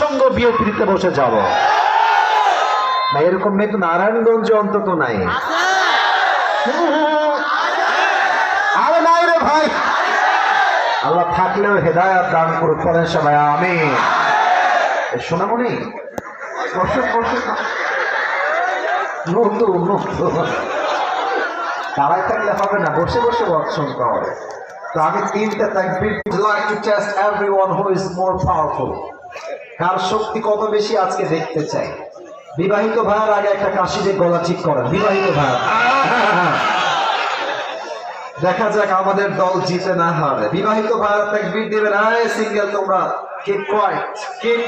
সঙ্গ বিয়ে বসে যাব। না এরকম মেয়ে তো নারায়ণগঞ্জে অন্তত নাই। আরে নাই রে ভাই। আল্লাহ থাকলেও হেদায়াত দান করুক পড়েন সবাই আমি শোনামনি বসে বসে। নতুন দাঁড়ায় থাকলে হবে না, বসে বসে শুনতে হবে। তো আমি তিনটা তাকবীর like to test everyone who is more powerful কার শক্তি কত বেশি আজকে দেখতে চাই? বিবাহিত ভাইয়ের আগে একটা কাশি দিয়ে গলা ঠিক করেন। বিবাহিত ভাইয়ের। দেখা যাক আমাদের দল জিতে না হারে। বিবাহিত ভাইয়ের তাকবীর দিবেন। আয় সিঙ্গেল তোমরা। কিপ কোয়াইট কিপ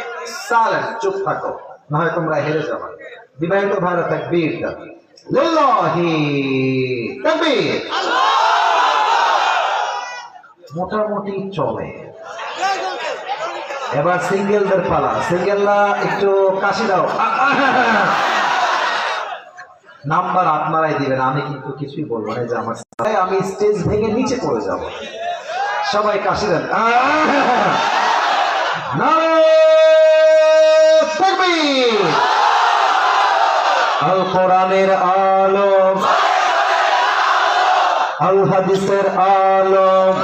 সাইলেন্ট চুপ থাকো। না হয় তোমরা হেরে যাবে। বিবাহিত ভাইয়ের তাকবীর দাও লিল্লাহি মোটামুটি চলে। এবার সিঙ্গেলদের পালা। সিঙ্গেলরা একটু কাশি দাও। নাম্বার আপনারাই দিবেন, আমি কিন্তু কিছুই বলব না যে আমার আমি স্টেজ ভেঙে নিচে পড়ে যাব। সবাই কাশি দেন। আল কোরআনের আলম আল হাদিসের আলম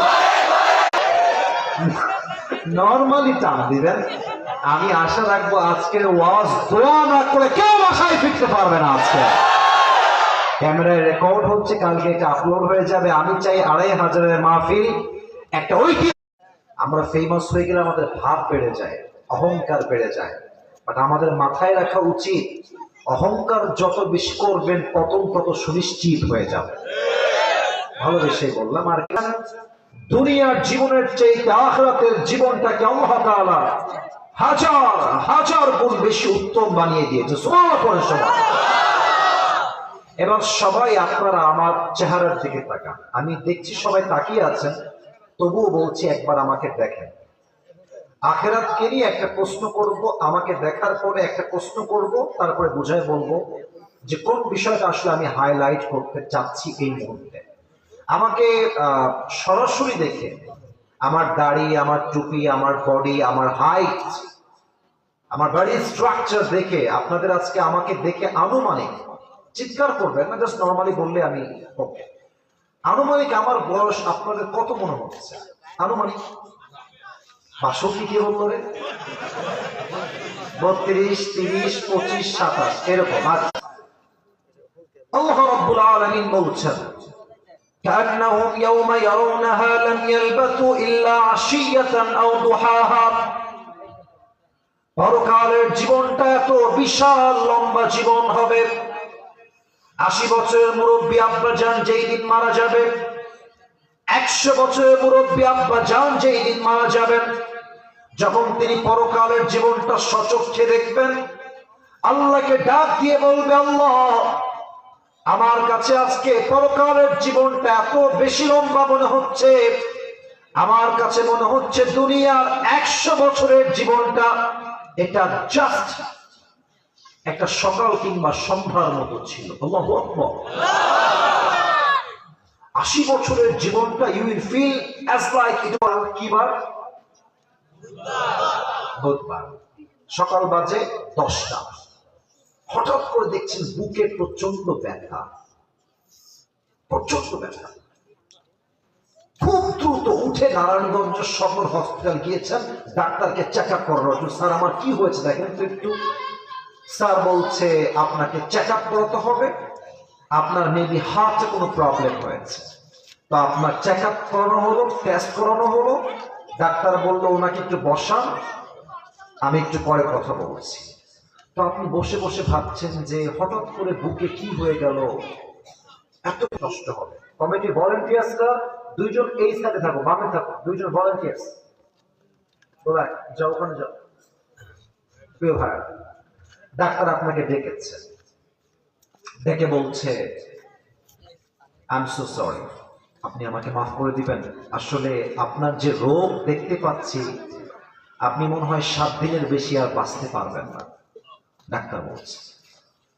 নর্মালি টান দিবেন। আমি আশা রাখব আজকের ওয়াজ দোয়া না করে কেউ বাসায় ফিরতে পারবে না আজকে। ক্যামেরায় রেকর্ড হচ্ছে, কালকে এটা আপলোড হয়ে যাবে। আমি চাই আড়াই হাজারের মাহফিল, একটা ঐতিহ্য আমরা ফেমাস হয়ে গেলে আমাদের ভাব বেড়ে যায়, অহংকার বেড়ে যায়। বাট আমাদের মাথায় রাখা উচিত, অহংকার যত বেশি করবেন, পতন তত সুনিশ্চিত হয়ে যাবে। ভালোবেসে বললাম, আর কি? দুনিয়ার জীবনের চেয়ে আখরাতের জীবনটাকে আল্লাহ হাজার হাজার গুণ বেশি উত্তম বানিয়ে দিয়েছে। সবাই এবার সবাই আপনারা আমার চেহারার দিকে তাকান। আমি দেখছি সবাই তাকিয়ে আছেন, তবুও বলছি একবার আমাকে দেখেন। আখেরাতকে নিয়ে একটা প্রশ্ন করব, আমাকে দেখার পরে একটা প্রশ্ন করব, তারপরে বুঝায় বলব যে কোন বিষয়টা আসলে আমি হাইলাইট করতে চাচ্ছি এই মুহূর্তে। আমাকে সরাসরি দেখে আমার দাড়ি, আমার টুপি, আমার বডি আমার হাইট আমার বাড়ির স্ট্রাকচার দেখে, আপনাদের আজকে আমাকে দেখে আনুমানিক চিৎকার করবেন না জাস্ট নর্মালি বললে আমি ওকে। আনুমানিক আমার বয়স আপনাদের কত মনে হচ্ছে? আনুমানিক? বাষট্টি কি বলল রে? বত্রিশ, তিরিশ, পঁচিশ, সাতাশ, এরকম আচ্ছা। আল্লাহ রাব্বুল আলামিন বলছেন كأنهم يوم يرونها لم يلبثوا إلا عشية أو ضحاها পরকালের জীবনটা এত বিশাল লম্বা জীবন হবে আশি বছরের মুরব্বী আব্বা যান যেই দিন মারা যাবে একশো বছরের মুরব্বী আব্বা যান যেই দিন মারা যাবেন যখন তিনি পরকালের জীবনটা সচক্ষে দেখবেন আল্লাহকে ডাক দিয়ে বলবে আল্লাহ আমার কাছে আজকে পরকালের জীবনটা এত বেশি লম্বা মনে হচ্ছে। আমার কাছে মনে হচ্ছে দুনিয়ার একশো বছরের জীবনটা এটা জাস্ট একটা সকাল কিংবা সন্ধ্যার মতো ছিল। আশি বছরের জীবনটা you will feel as like it কি বার? বুধবার। সকাল বাজে দশটা। করে দেখছেন বুকে প্রচণ্ড ব্যথা। প্রচণ্ড ব্যথা। খুব দ্রুত উঠে নারায়ণগঞ্জ সদর হসপিটাল গিয়েছেন। ডাক্তারকে চেক আপ করানোর জন্য। স্যার, আমার কি হয়েছে দেখেন তো একটু। স্যার বলছে, আপনাকে চেক আপ করাতে হবে। আপনার মেবি হার্টে কোনো প্রবলেম হয়েছে। তো আপনার চেক আপ করানো হলো টেস্ট করানো হলো। ডাক্তার বলল, ওনাকে একটু বসান। আমি একটু পরে কথা বলছি। তো আপনি বসে বসে ভাবছেন যে হঠাৎ করে বুকে কি হয়ে গেল? এত কষ্ট হবে। কমিটি ভলেন্টিয়ার্সরা দুইজন এই সাইডে থাকো, বামে থাকো, দুইজন ভলেন্টিয়ার্স তোরা যাও, ওখানে যাও। প্রিয় ভাই, ডাক্তার আপনাকে ডেকেছে। ডেকে বলছে আই এম সো সরি আপনি আমাকে মাফ করে দিবেন। আসলে আপনার যে রোগ দেখতে পাচ্ছি, আপনি মনে হয় সাত দিনের বেশি আর বাঁচতে পারবেন না। ডাক্তার বলছে।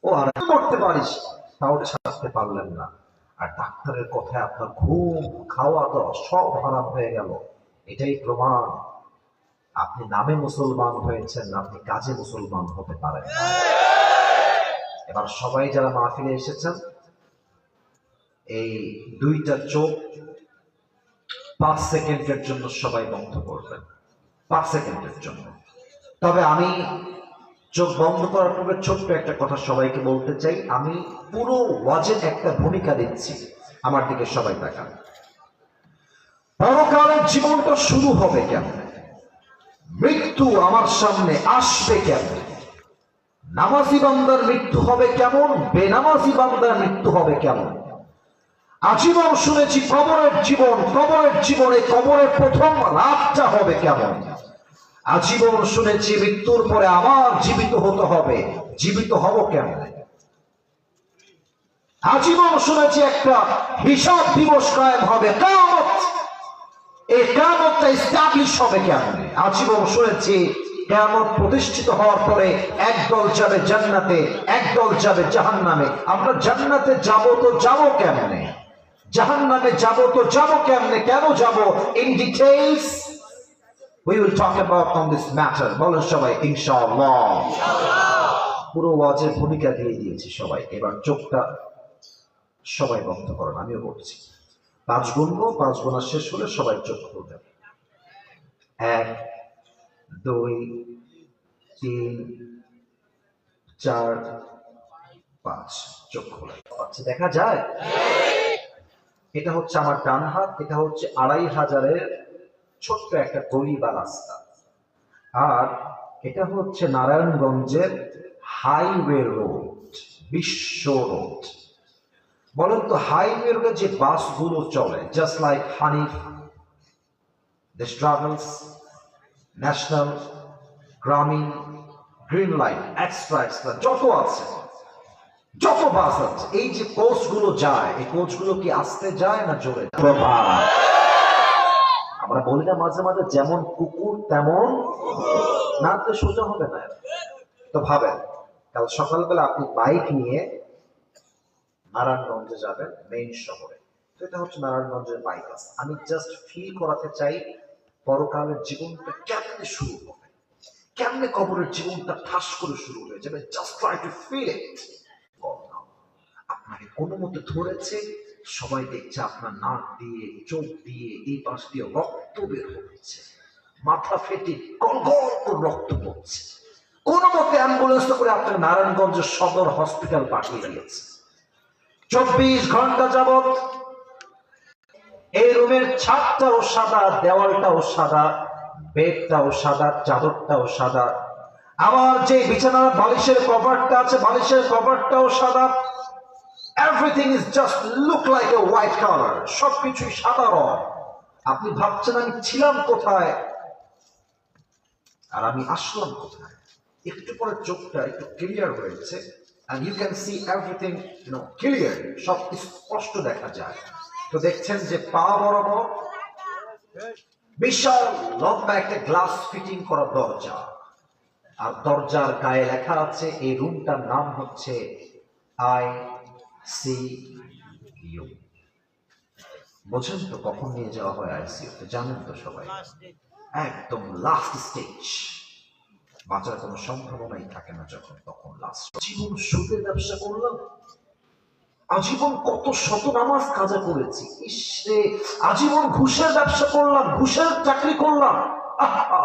ও আর করতে পারিস, তাও ছাড়তে পারলেন না। আর ডাক্তারের কথায় আপনার ঘুম, খাওয়া দাওয়া সব হারাম হয়ে গেল। এটাই প্রমাণ। আপনি নামে মুসলমান হয়েছেন, আপনি কাজে মুসলমান হতে পারেন এবার সবাই যারা মাহফিলে এসেছেন, এই দুইটা চোখ পাঁচ সেকেন্ডের জন্য সবাই বন্ধ করবেন। পাঁচ সেকেন্ডের জন্য। তবে আমি চোখ বন্ধ করার পূর্বে ছোট্ট একটা কথা সবাইকে বলতে চাই। আমি পুরো ওয়াজের একটা ভূমিকা দিচ্ছি। আমার দিকে সবাই তাকান। পরকালের জীবনটা শুরু হবে কেমন? মৃত্যু আমার সামনে আসবে কেমন? নামাজি বান্দার মৃত্যু হবে কেমন? বেনামাজি বান্দার মৃত্যু হবে কেমন? আজীবন শুনেছি কবরের জীবন, কবরের জীবনে কবরের প্রথম রাতটা হবে কেমন? আজীবন শুনেছি, মৃত্যুর পরে আবার জীবিত হতে হবে। জীবিত হব কেমন আজীবন শুনেছি একটা হিসাব দিবস কায়েম হবে। কামত এই কামতটা স্টাবলিশ হবে কেমন আজীবন শুনেছি কেমন প্রতিষ্ঠিত হওয়ার পরে একদল যাবে জান্নাতে, একদল যাবে জাহান্নামে। আমরা জান্নাতে যাব তো যাব কেমনে? জাহান্নামে যাব তো যাব কেমনে? কেন যাব? In details we will talk about on this matter. বলেন সবাই ইনশাআল্লাহ। পুরো ওয়াজের ভূমিকা দিয়ে দিয়েছি সবাই। এবার চোখটা সবাই বন্ধ করেন আমিও করছি পাঁচ গুনবো পাঁচ গোনা শেষ হলে সবাই চোখ খুলবেন এক দুই তিন চার পাঁচ। চোখ খোলা। আচ্ছা দেখা যায়? এটা হচ্ছে আমার ডান হাত এটা হচ্ছে আড়াই হাজারের ছোট্ট একটা গলি বা রাস্তা। আর এটা হচ্ছে নারায়ণগঞ্জের হাইওয়ে রোড, বিশ্ব রোড। বলেন তো, হাইওয়ে রোডে যে বাসগুলো চলে just like Hanif this travels national Grameen Green Line extra extra যত আছে, যত বাস আছে, এই যে কোচগুলো যায়, এই কোচগুলো কি আসতে যায় না জোরে যায়? আমরা বলি না মাঝে মাঝে যেমন কুকুর তেমন না তো সোজা হবে না। তো ভাবেন, কাল সকালবেলা আপনি বাইক নিয়ে নারায়ণগঞ্জে যাবেন মেইন শহরে। তো এটা হচ্ছে নারায়ণগঞ্জের বাইপাস আমি জাস্ট ফিল করাতে চাই পরকালের জীবনটা কেমনে শুরু হবে। কেমনে কবরের জীবনটা ঠাস করে শুরু হয়ে যাবে? Just try to feel it আপনাকে কোনো মতে ধরেছে সবাই দেখছে আপনার নাক দিয়ে, চোখ দিয়ে এই পাশ দিয়ে রক্ত বের হচ্ছে। মাথা ফেটে রক্ত পড়ছে। কোনো মতে অ্যাম্বুলেন্স করে আপনাকে নারায়ণগঞ্জ সদর হসপিটাল পাঠিয়ে দিয়েছে। চব্বিশ ঘণ্টা যাবত এই রুমের ছাদটাও সাদা, দেওয়ালটাও সাদা, বেডটাও সাদা, চাদরটাও সাদা। আমার যে বিছানার বালিশের কভারটা আছে, বালিশের কভারটাও সাদা। Everything is just look like a white colour সবকিছুই সাদা রং। আপনি ভাবছেন আমি ছিলাম কোথায়? আর আমি আসলাম কোথায়? একটু পরে চোখটা একটু ক্লিয়ার হয়েছে and you can see everything, you know, clear সব স্পষ্ট দেখা যায়। তো দেখছেন যে পা বরাবর বিশাল লম্বা একটা গ্লাস ফিটিং করা দরজা। আর দরজার গায়ে লেখা আছে, এই রুমটার নাম হচ্ছে আই সি ইউ। বোঝেন তো কখন নিয়ে যাওয়া হয় আইসিইউ? তো জানেন তো সবাই। একদম লাস্ট স্টেজ বাঁচার কোনো সম্ভাবনাই থাকে না যখন তখন লাস্ট জীবন সুদের ব্যবসা করলাম। আজীবন কত শত নামাজ কাজা করেছি। ইসরে আজীবন ঘুষের ব্যবসা করলাম ঘুষের চাকরি করলাম। আহা!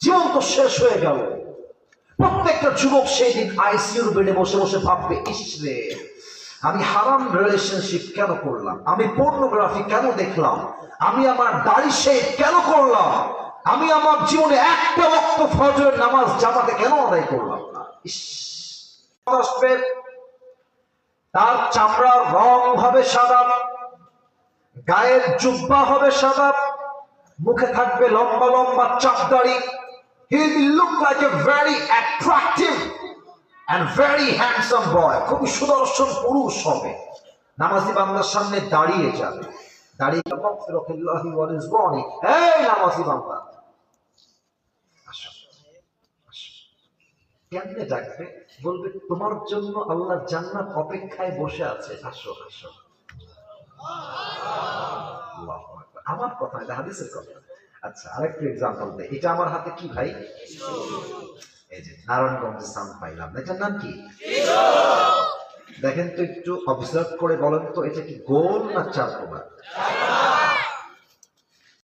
জীবন তো শেষ হয়ে গেল। প্রত্যেকটা যুবক সেই দিন আইসিইউর বেডে বসে বসে ভাববে ইসরে আমি হারাম রিলেশনশিপ কেন করলাম? আমি পর্নোগ্রাফি কেন দেখলাম? আমি আমার দাড়ি শেভ কেন করলাম? আমি আমার জীবনে একটা রক্ত ফজরের নামাজ জামাতে কেন আদায় করলাম না? তার চামড়ার রং হবে সাদা, গায়ের জুব্বা হবে সাদা, মুখে থাকবে লম্বা লম্বা চাপ will look like a very attractive and very handsome boy খুবই সুদর্শন পুরুষ হবে। নামাজি বাংলার সামনে দাঁড়িয়ে যাবে। দাঁড়িয়ে এই নামাজি বাংলা। কেমনে ডাকবে? বলবে, তোমার জন্য আল্লাহ জান্নাত অপেক্ষায় বসে আছে। আসো আসো। আমার কথা এটা হাদিসের কথা। আচ্ছা আরেকটু এক্সাম্পল দেয় এটা আমার হাতে কি ভাই? এই যে নারায়ণগঞ্জের সাউন্ড পাইলাম। এটার নাম কি? দেখেন তো একটু অবজার্ভ করে বলেন তো, এটা কি গোল না চার কোনা